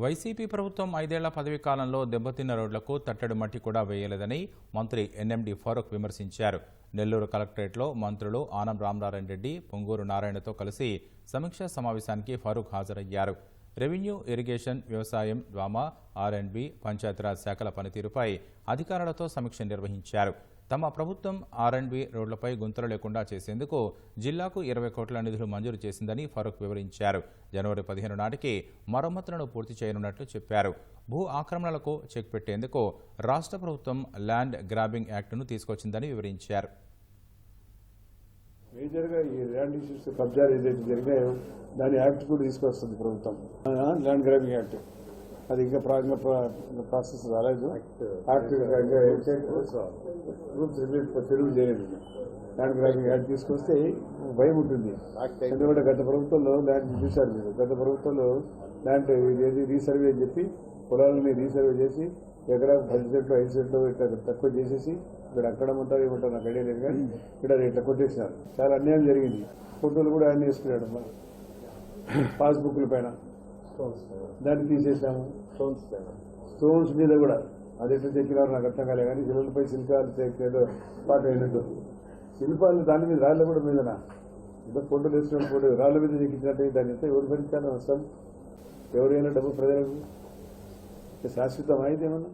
YCP ప్రభుత్వం ఐదేళ్ళ పదవీ కాలంలో దెబ్బతిన్న రోడ్లకు తట్టడి మట్టి కూడా వేయలేదని మంత్రి ఎన్ఎండి ఫారూక్ విమర్శించారు. నెల్లూరు కలెక్టరేట్లో మంత్రులు ఆనం రామనారాయణ రెడ్డి పొంగూరు నారాయణతో కలిసి సమీక్షా సమావేశానికి ఫారూక్ హాజరయ్యారు. రెవెన్యూ ఇరిగేషన్ వ్యవసాయం DWAMA R and B Panchayati Raj శాఖల పనితీరుపై అధికారులతో సమీక్ష నిర్వహించారు. తమ ప్రభుత్వం ఆర్ అండ్ బి రోడ్లపై గుంతలు లేకుండా చేసేందుకు జిల్లాకు ఇరవై కోట్ల నిధులు మంజూరు చేసిందని ఫరూక్ వివరించారు. జనవరి పదిహేను నాటికి మరమ్మతులను పూర్తి చేయనున్నట్లు చెప్పారు. భూ ఆక్రమణలకు చెక్ పెట్టేందుకు రాష్ట్ర ప్రభుత్వం ల్యాండ్ గ్రాబింగ్ యాక్టును తీసుకొచ్చిందని వివరించారు. మేజర్గా ఈ ల్యాండ్ ఇష్యూస్ కబ్జాలు ఏదైతే జరిగాయో దాని యాక్ట్ కూడా తీసుకొస్తుంది ప్రభుత్వం. Land grabbing act. అది ఇంకా ప్రా- ఇంకా ప్రా- ఇంకా ప్రాసెస్ రాలేదు. యాక్ట్ రూల్స్ తెలుగు చేయలేదు. ల్యాండ్ గ్రాబింగ్ యాక్ట్ తీసుకొస్తే భయం ఉంటుంది. ఎందుకంటే గత ప్రభుత్వంలో ల్యాండ్ చూశారు మీరు. గత ప్రభుత్వంలో ల్యాండ్ ఇదేది రీసర్వే అని చెప్పి పొలాలని రీసర్వే చేసి ఎకరా పది సెంట్లు ఐదు సెంట్లు ఇట్లా తక్కువ చేసేసి ఇక్కడ అక్కడ ఉంటారు ఏమంటారు నాకు ఐడియా లేదు కానీ ఇక్కడ ఇట్లా కొట్టేసినారు. చాలా అన్యాయం జరిగింది. ఫోటోలు కూడా ఆయన వేసుకున్నాడు పాస్బుక్ల పైన. దాన్ని తీసేసాము స్టోన్స్ మీద కూడా అది ఎట్లా చెక్కినారు నాకు అర్థం కాలే కానీ శిలలపై శిల్పాలు చెక్కేదో పాట అయినట్టు శిల్పాలు దాని మీద రాళ్ళ కూడా మీదనా. ఏదో ఫోటోలు వేసిన ఫోటో రాళ్ళ మీద చెక్కించినట్టు దాని ఎంత ఎవరు భరించాలి అవసరం ఎవరైనా డబ్బు ప్రజలకు? శాశ్వతం అయితే ఏమన్నా?